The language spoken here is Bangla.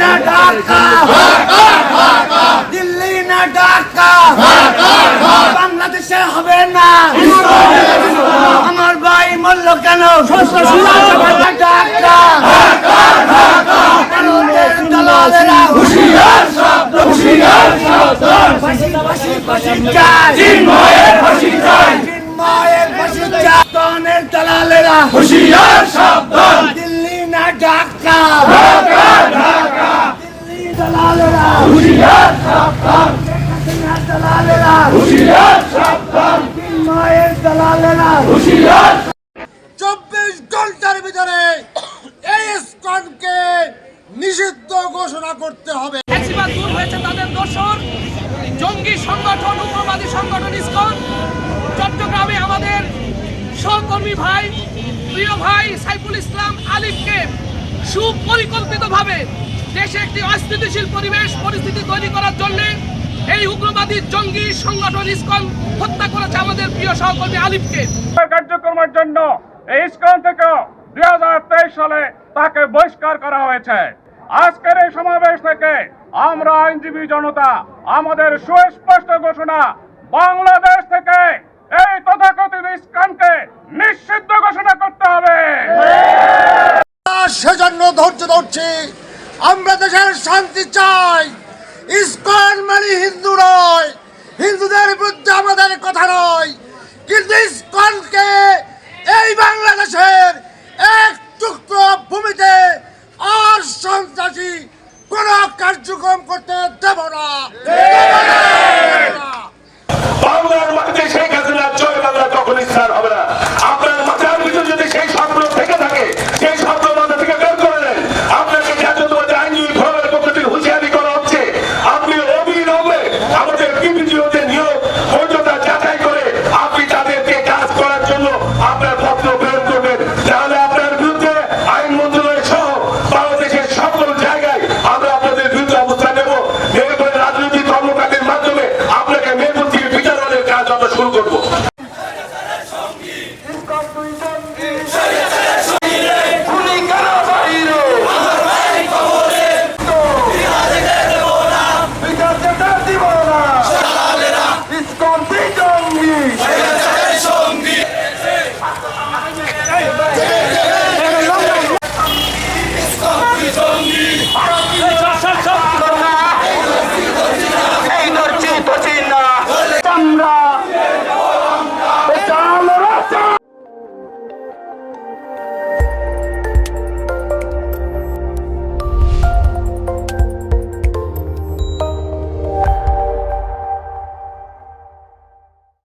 না ঢাকা দিল্লি না ঢাকা বাংলাদেশে হবে না। আমার ভাই মূল্য কেন? ঢাকা। দালালেরা হুশিয়ার হুশিয়ার ফাঁসি ফাঁসি ফাঁসি দালালেরা হুশিয়ার চব্বিশ ঘণ্টার ভিতরে এই স্কনকে নিষিদ্ধ ঘোষণা করতে হবে। দূর হয়েছে তাদের দোষর। জঙ্গি সংগঠন, উগ্রবাদী সংগঠন ইসকন চট্টগ্রামে আমাদের সহকর্মী ভাই, প্রিয় ভাই সাইফুল ইসলাম আলিফকে সুপরিকল্পিতভাবে দেশে একটি অস্থিতিশীল পরিবেশ পরিস্থিতি তৈরি করার জন্য এই উগ্রবাদী জঙ্গি সংগঠন ইসকন হত্যা করেছে আমাদের প্রিয় সহকর্মী আলিফকে। কার্যক্রমের জন্য এই ইস্কন থেকে দু হাজার তেইশ সালে তাকে বহিষ্কার করা হয়েছে। আজকের এই সমাবেশ থেকে আমরা আইনজীবী জনতা আমাদের সুস্পষ্ট ঘোষণা বাংলাদেশ থেকে এই তথাকথিত ইস্কনকে নিষিদ্ধ ঘোষণা করতে হবে। সেজন্য ধৈর্য ধরছি আমরা দেশের শান্তি চাই। ইস্কন মানে হিন্দু নয়। হিন্দুদের বিরুদ্ধে আমাদের কথা নয়। কিন্তু ইস্কনকে এই বাংলাদেশের এক টুকরো ভূমিতে আর সন্ত্রাসী কোনো কার্যক্রম করতে দেব না।